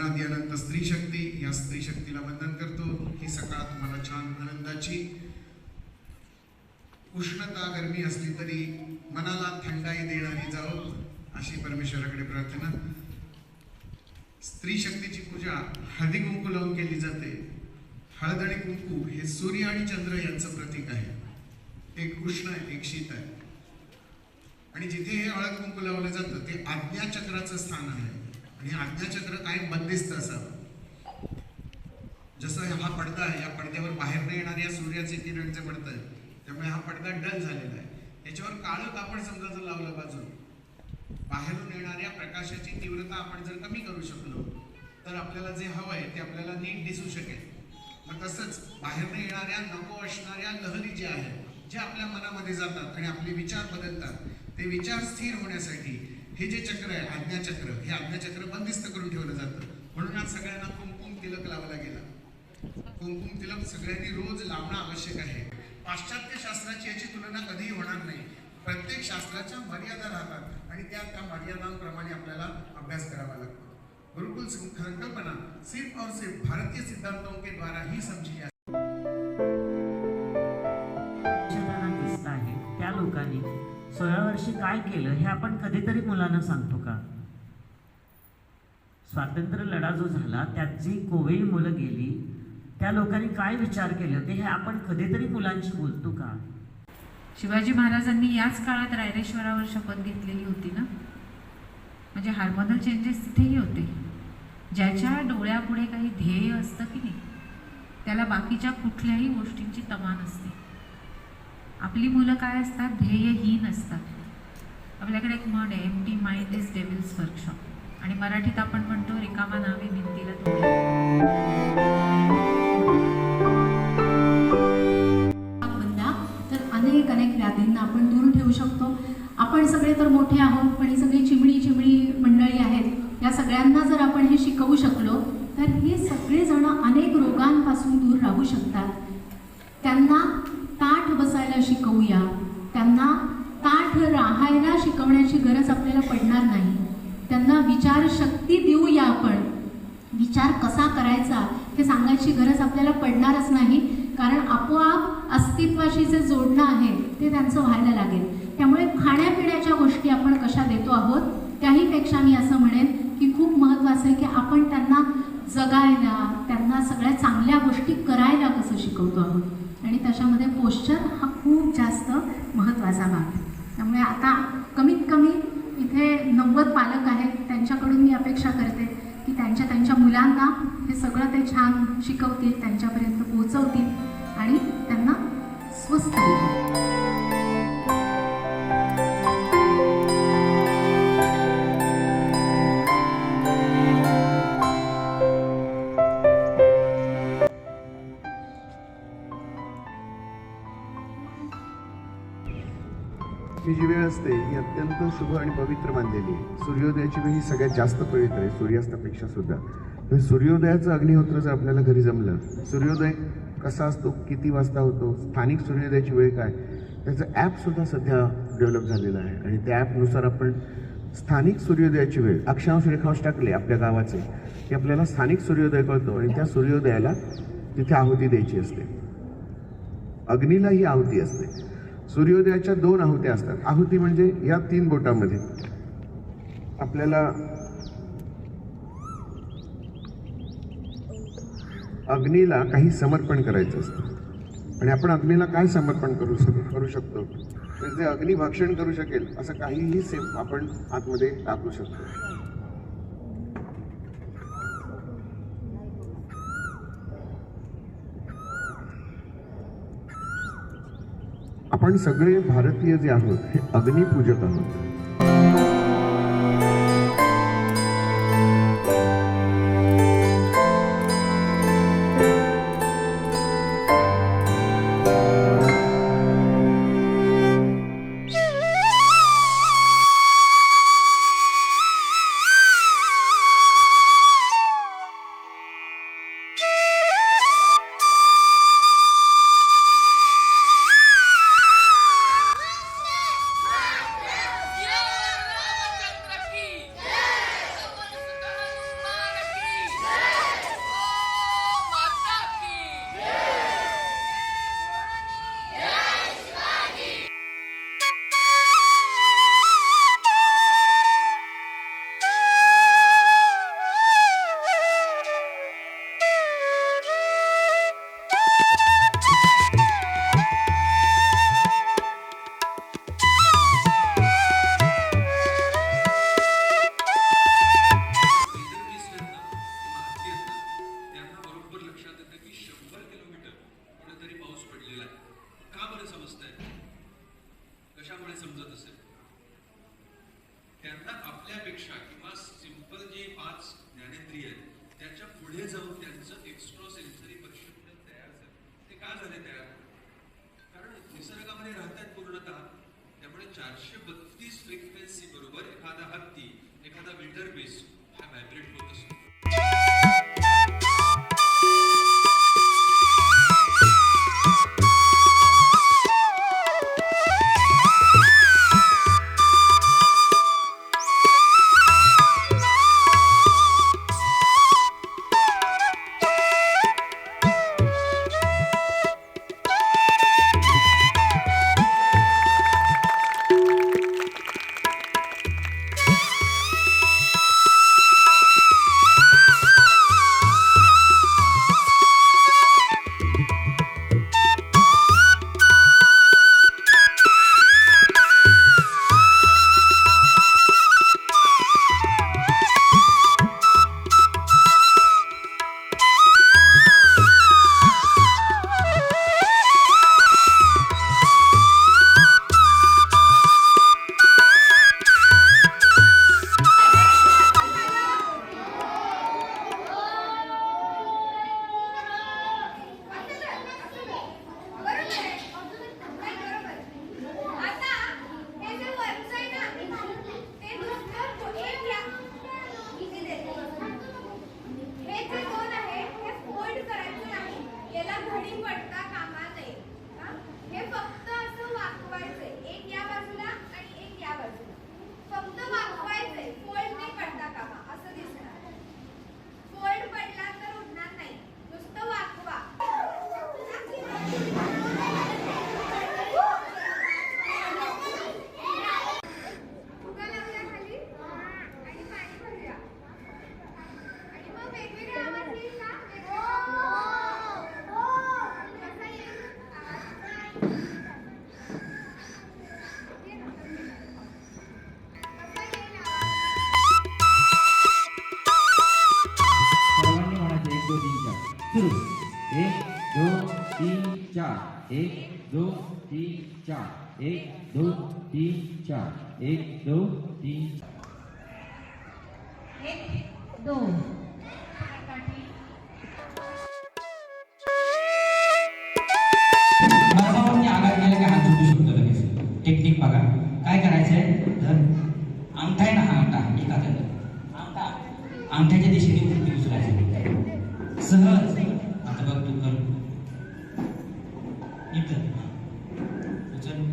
आणि यानंतर स्त्री शक्ती या स्त्री शक्तीला वंदन करतो. ही सकाळ तुम्हाला छान आनंदाची उष्णता गरमी असली तरी मनाला थंडाई देणारी जावं अशी परमेश्वराकडे प्रार्थना. स्त्री शक्तीची पूजा हळदी कुंकू लावून केली जाते. हळद आणि कुंकू हे सूर्य आणि चंद्र यांचं प्रतीक आहे. एक उष्ण आहे एक शीत आहे आणि जिथे हे हळद कुंकू लावलं जातं ते आज्ञाचक्राचं स्थान आहे. आणि आज्ञाचक्र कायम बंदिस्त असावं जसं हा पडदा आहे या पडद्यावर बाहेर न येणाऱ्या सूर्याचे किरण जे पडत आहे त्यामुळे हा पडदा डल झालेला आहे. याच्यावर काळं कापड समजा जर लावलं बाजू बाहेरून येणाऱ्या प्रकाशाची तीव्रता आपण जर कमी करू शकलो तर आपल्याला जे हवं आहे ते आपल्याला नीट दिसू शकेल. मग तसंच बाहेरनं येणाऱ्या नको असणाऱ्या लहरी ज्या आहेत ज्या आपल्या मनामध्ये जातात आणि आपले विचार बदलतात ते विचार स्थिर होण्यासाठी हे जे चक्र आहे आज्ञाचक्र हे आज्ञाचक्र बंदिस्त करून ठेवलं जातं. म्हणून आज सगळ्यांना कुंकुम तिलक लावला गेला. कुंकुम तिलक सगळ्यांनी रोज लावणं आवश्यक आहे. पाश्चात्य शास्त्राची याची तुलना कधीही होणार नाही. प्रत्येक शास्त्राच्या मर्यादा राहतात आणि त्या त्या मर्यादांप्रमाणे आपल्याला अभ्यास करावा लागतो. गुरुकुल संकल्पना सिर्फ और सिर्फ भारतीय सिद्धांतों के द्वारा ही समझी जा सोळा वर्षी काय केलं हे आपण कधीतरी मुलांना सांगतो का? स्वातंत्र्य लढा जो झाला त्यात जी कोवळी मुलं गेली त्या लोकांनी काय विचार केले होते हे आपण कधीतरी मुलांशी बोलतो का? शिवाजी महाराजांनी याच काळात रायरेश्वरावर शपथ घेतलेली होती ना? म्हणजे हार्मोनल चेंजेस तिथेही होते. ज्याच्या डोळ्यापुढे काही ध्येय असतं की नाही त्याला बाकीच्या कुठल्याही गोष्टींची तमा नसते आपली मुलं काय असतात? ध्येयहीन असतात. आपल्याकडे एक म्हण आहे empty mind is devil's workshop आणि मराठीत आपण म्हणतो रिकामा नावे भिंतीला तर अनेक अनेक व्याधींना आपण दूर ठेवू शकतो. आपण सगळे तर मोठे आहोत पण ही सगळी चिमणी चिमणी मंडळी आहेत. या सगळ्यांना जर आपण हे शिकवू शकलो तर हे सगळेजण अनेक रोगांपासून दूर राहू शकतात त्यांना ताठ बसायला शिकवूया त्यांना ताठ राहायला शिकवण्याची गरज आपल्याला पडणार नाही त्यांना विचारशक्ती देऊया आपण विचार कसा करायचा हे सांगायची गरज आपल्याला पडणारच नाही कारण आपोआप अस्तित्वाशी जे जोडणं आहे ते त्यांचं व्हायला लागेल. त्यामुळे खाण्यापिण्याच्या गोष्टी आपण कशा देतो आहोत त्याहीपेक्षा मी असं म्हणेन की खूप महत्त्वाचं आहे की आपण त्यांना जगायला त्यांना सगळ्या चांगल्या गोष्टी करायला कसं शिकवतो आहोत. आणि त्याच्यामध्ये पोश्चर हा खूप जास्त महत्त्वाचा भाग आहे. त्यामुळे आता कमीत कमी इथे नव्वद पालक आहेत त्यांच्याकडून मी अपेक्षा करते की त्यांच्या त्यांच्या मुलांना हे सगळं ते छान शिकवतील त्यांच्यापर्यंत पोहोचवतील आणि त्यांना स्वस्त ही जी वेळ असते ही अत्यंत शुभ आणि पवित्र मानलेली आहे. सूर्योदयाची वेळ ही सगळ्यात जास्त पवित्र आहे सूर्यास्तापेक्षा सुद्धा म्हणजे सूर्योदयाचं अग्निहोत्र जर आपल्याला घरी जमलं. सूर्योदय कसा असतो? किती वाजता होतो? स्थानिक सूर्योदयाची वेळ काय? त्याचं ॲपसुद्धा सध्या डेव्हलप झालेलं आहे. आणि त्या ॲपनुसार आपण स्थानिक सूर्योदयाची वेळ अक्षांश रेखांश टाकले आपल्या गावाचे की आपल्याला स्थानिक सूर्योदय कळतो आणि त्या सूर्योदयाला तिथे आहुती द्यायची असते. अग्नीला ही आहुती असते. सूर्योदयाच्या दोन आहुत्या असतात. आहुती म्हणजे या तीन बोटामध्ये. आपल्याला अग्नीला काही समर्पण करायचं असतं. आणि आपण अग्नीला काय समर्पण करू शक करू शकतो? तर जे अग्नी भक्षण करू शकेल असं काहीही सेफ आपण आतमध्ये टाकू शकतो. आपण सगळे भारतीय जे आहोत हे अग्निपूजक आहोत. चारशे बत्तीस फ्रिक्वेन्सी बरोबर एखादा हत्ती एखादा विंटर बेस हा व्हायब्रेट होत असतो. चार एक दोन तीन. दोन टेक्निक बघा काय करायचंय तर अंगठा आहे ना हा अंगठा एका अंगठा अंगठ्याच्या दिशेने उचलायचं सहज आता बघ तू कर इथं उचल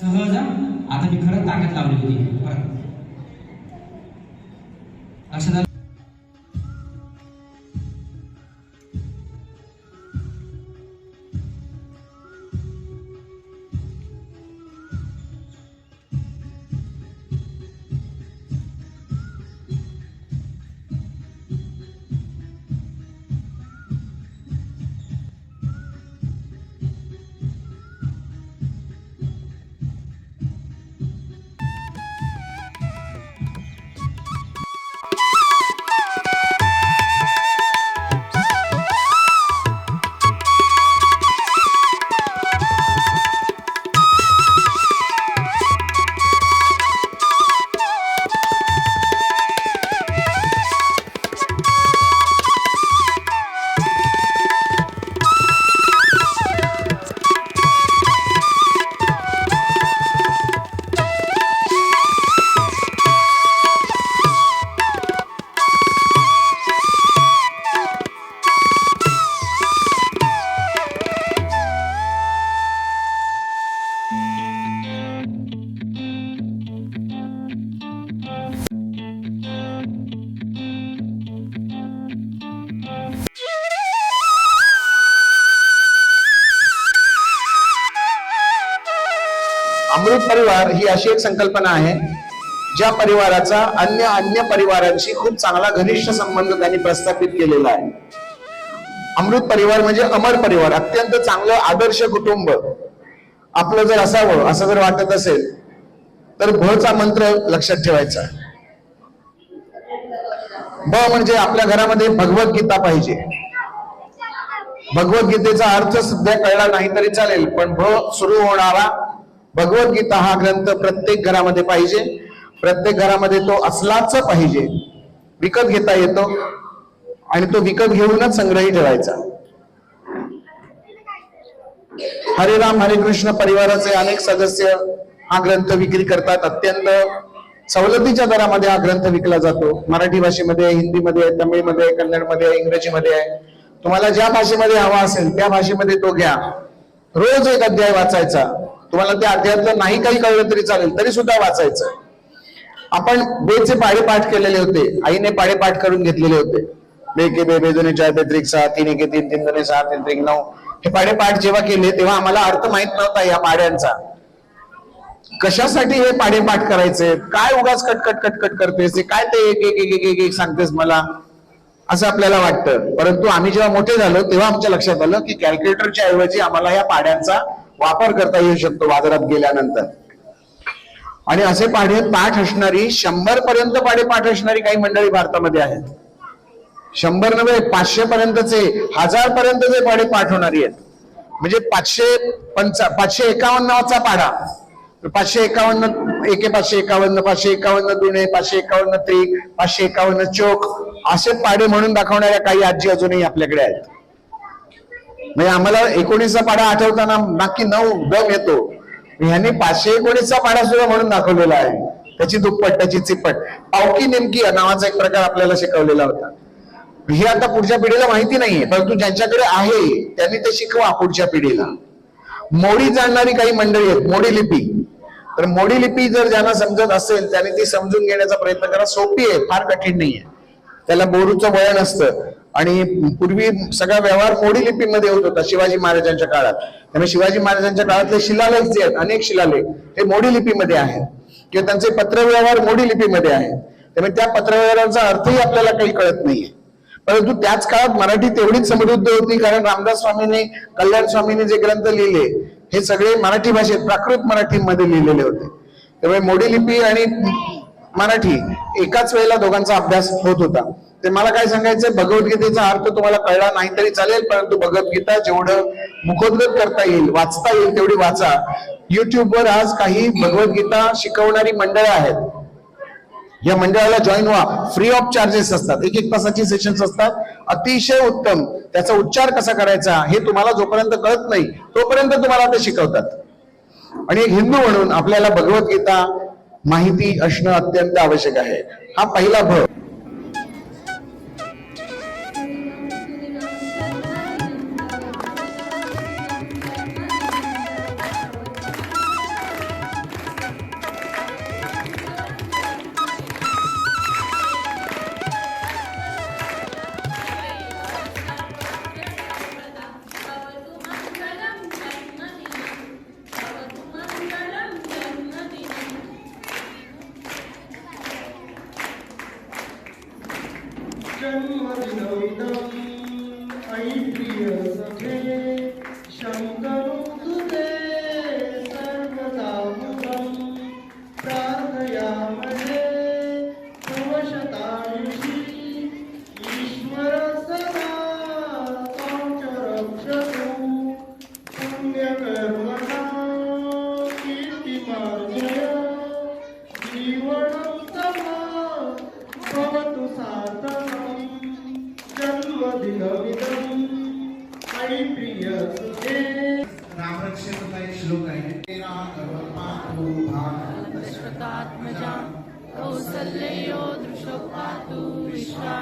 सहज हा. आता मी खरंच ताकद लावली होती. परिवार ही अशी एक संकल्पना आहे ज्या परिवाराचा अन्य अन्य परिवारांशी खूप चांगला घनिष्ठ संबंध त्यांनी प्रस्थापित केलेला आहे. अमृत परिवार म्हणजे अमर परिवार अत्यंत चांगलं आदर्श कुटुंब. आपलं जर असावं असं जर वाटत असेल तर भचा चा मंत्र लक्षात ठेवायचा. ब म्हणजे आपल्या घरामध्ये भगवद्गीता पाहिजे. भगवद्गीतेचा अर्थ सध्या कळला नाही तरी चालेल पण भ सुरू होणारा भगवद्गीता हा ग्रंथ प्रत्येक घरामध्ये पाहिजे. प्रत्येक घरामध्ये तो असलाच पाहिजे. विकत घेता येतो आणि तो विकत घेऊनच संग्रही ठेवायचा. हरे राम हरे कृष्ण परिवाराचे अनेक सदस्य हा ग्रंथ विक्री करतात. अत्यंत सवलतीच्या दरामध्ये हा ग्रंथ विकला जातो. मराठी भाषेमध्ये आहे, हिंदीमध्ये आहे, तमिळमध्ये कन्नडमध्ये आहे, इंग्रजीमध्ये. आहे तुम्हाला ज्या भाषेमध्ये हवा असेल त्या भाषेमध्ये तो घ्या. रोज एक अध्याय वाचायचा. तुम्हाला ते अध्यायातलं नाही काही कळलं तरी चालेल तरी सुद्धा वाचायचं. आपण बेचे पाडेपाठ केलेले होते आईने पाडेपाठ करून घेतलेले होते. बे के बे बे चार बेत्रिक सहा तीन एके तीन तीन दोन सहा तीन त्रिक नऊ. हे पाडेपाठ जेव्हा केले तेव्हा आम्हाला अर्थ माहीत नव्हता या पाड्यांचा कशासाठी हे पाढेपाठ करायचे? काय उगाच कटकट कटकट करतेस? काय ते एक एक एक एक एक एक सांगतेस मला? असं आपल्याला वाटतं. परंतु आम्ही जेव्हा मोठे झालो तेव्हा आमच्या लक्षात आलं की कॅल्क्युलेटरच्या ऐवजी आम्हाला या पाड्यांचा वापर करता येऊ शकतो बाजारात गेल्यानंतर. आणि असे पाढे पाठ असणारी शंभर पर्यंत पाढे पाठ असणारी काही मंडळी भारतामध्ये आहेत. शंभर नव्हे पाचशे पर्यंतचे हजार पर्यंतचे पाढे पाठ होणारी आहेत. म्हणजे पाचशे पंचा पाचशे एकावन्नचा पाढा पाचशे एकावन्न एके पाचशे एकावन्न पाचशे एकावन्न दुणे पाचशे एकावन्न त्रिक पाचशे एकावन्न चोक असे पाढे म्हणून दाखवणाऱ्या काही आजी अजूनही आपल्याकडे आहेत. म्हणजे आम्हाला एकोणीसचा पाढा आठवताना नक्की नऊ दम येतो. ह्यांनी पाचशे एकोणीसचा पाढा सुद्धा म्हणून दाखवलेला आहे. त्याची दुप्पट त्याची चिप्पट पावकी नेमकी नावाचा एक प्रकार आपल्याला शिकवलेला होता. हे आता पुढच्या पिढीला माहिती नाहीये परंतु ज्यांच्याकडे आहे त्यांनी ते शिकवा पुढच्या पिढीला. मोडी जाणणारी काही मंडळी आहेत मोडी लिपी. तर मोडी लिपी जर ज्यांना समजत असेल त्याने ती समजून घेण्याचा प्रयत्न करा. सोपी आहे फार कठीण नाहीये. त्याला बोरूचं वळण असतं. आणि पूर्वी सगळा व्यवहार मोडी लिपीमध्ये होत होता शिवाजी महाराजांच्या काळात. त्यामुळे शिवाजी महाराजांच्या काळातले शिलालेख जे आहेत अनेक शिलालेख हे मोडी लिपीमध्ये आहेत. किंवा त्यांचे पत्रव्यवहार मोडी लिपीमध्ये आहेत. त्यामुळे त्या पत्रव्यवहारांचा अर्थही आपल्याला काही कळत नाहीये. परंतु त्याच काळात मराठी तेवढीच समृद्ध होती कारण रामदास स्वामींनी कल्याण स्वामींनी जे ग्रंथ लिहिले हे सगळे मराठी भाषेत प्राकृत मराठीमध्ये लिहिलेले होते. त्यामुळे मोडी लिपी आणि मराठी एकाच वेळेला दोघांचा अभ्यास होत होता. ते मला काय सांगायचं भगवद्गीतेचा अर्थ तुम्हाला कळला नाही तरी चालेल परंतु भगवद्गीता जेवढं मुखोद्गत करता येईल वाचता येईल तेवढी वाचा. युट्यूबवर आज काही भगवद्गीता शिकवणारी मंडळं आहेत. या मंडळाला जॉईन व्हा. फ्री ऑफ चार्जेस असतात. एक एक तासाची सेशन्स असतात. अतिशय उत्तम. त्याचा उच्चार कसा करायचा हे तुम्हाला जोपर्यंत कळत नाही तोपर्यंत तुम्हाला ते शिकवतात. आणि एक हिंदू म्हणून आपल्याला भगवद्गीता माहिती असणं अत्यंत आवश्यक आहे. हा पहिला भर.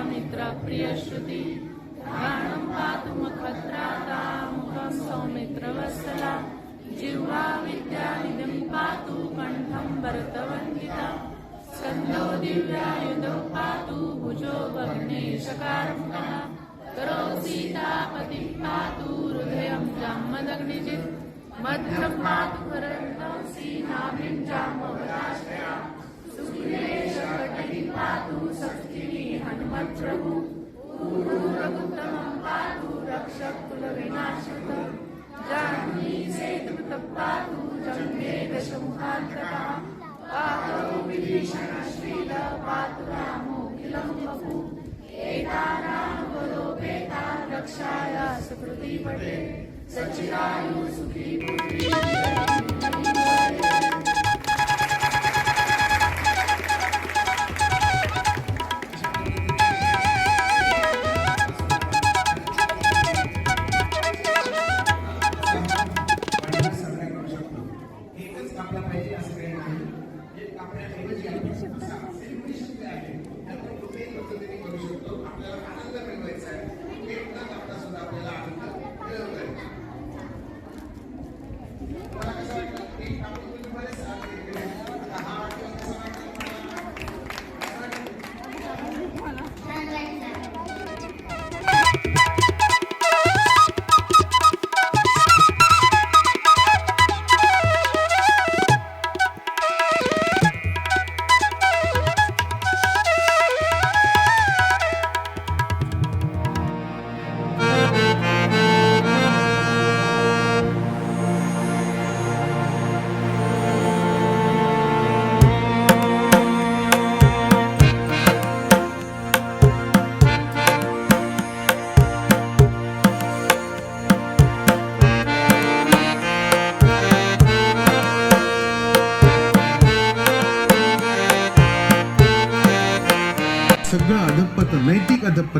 विश्वामित्र प्रियश्रुति। घ्राणं पातु मुखत्राता मुखं सौमित्रवत्सला। जिह्वा विद्यानिधिं पातु कण्ठं भरतवन्दिता स्कन्दो दिव्यायुधौ पातु भुजो भग्नेशकारमुकः करो सीतापतिं पातु हृदयं जाम्मदग्निजित् मध्यं पातु वरन्दं सीनाभिं जाम्बवदाश्रया सुक्लेशकटिं पातु सप्तिनी हनुमत्प्रभु ऊरूरगुप्तमं पातु रक्षकुलविनाशकः जाह्नवी सेतुकृतं पातु जम्बे दशमुखान्तकः पातौ विभीषणश्रील पातु रामो रामोऽखिलं बभू एतानामुपलोपेता रक्षाय सुकृतिपटे सचिरायु सुखी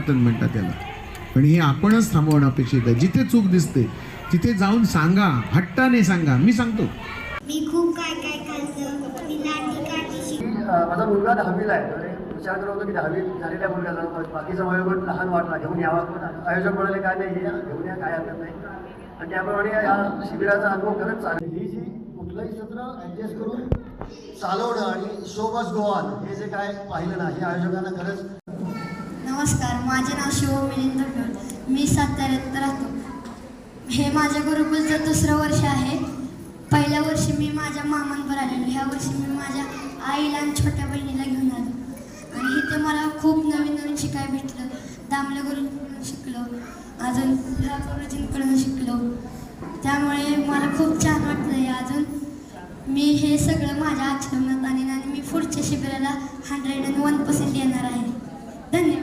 अधपतन म्हणतात त्याला. पण हे आपणच थांबवणं अपेक्षित आहे. जिथे चूक दिसते तिथे जाऊन सांगा. हट्टाने सांगा. मी सांगतो. मी खूप काय काय माझा मुलगा दहावीला आहे. विचार करत होतो की दहावी झालेल्या मुलगाचा बाकीचा वयोगट लहान वाटला. घेऊन यावा पण आयोजक म्हणाले काय नाही घेऊन या काय हरकत नाही. आणि त्याप्रमाणे या शिबिराचा अनुभव खरंच चालेल ही जी कुठलंही सत्र ॲडजस्ट करून चालवणं आणि शो मस्ट गो ऑन हे जे काय पाहिलं ना हे आयोजकांना खरंच नमस्कार माझे नाव शिव मिलिंद गड मी साताऱ्यात राहतो. हे माझ्या गुरुकुलचं दुसरं वर्ष आहे. पहिल्या वर्षी मी माझ्या मामांवर आलेलो ह्या वर्षी मी माझ्या आईला आणि छोट्या बहिणीला घेऊन आलो. आणि इथे मला खूप नवीन नवीन शिकायला भेटलं. दामले गुरुंकडून शिकलो. अजून ह्या गुरुजींकडून शिकलो. त्यामुळे मला खूप छान वाटलं आहे अजून. मी हे सगळं माझ्या आचरणात आणीन आणि मी पुढच्या शिबिराला हंड्रेड अँड वन पर्सेंट येणार आहे. धन्यवाद.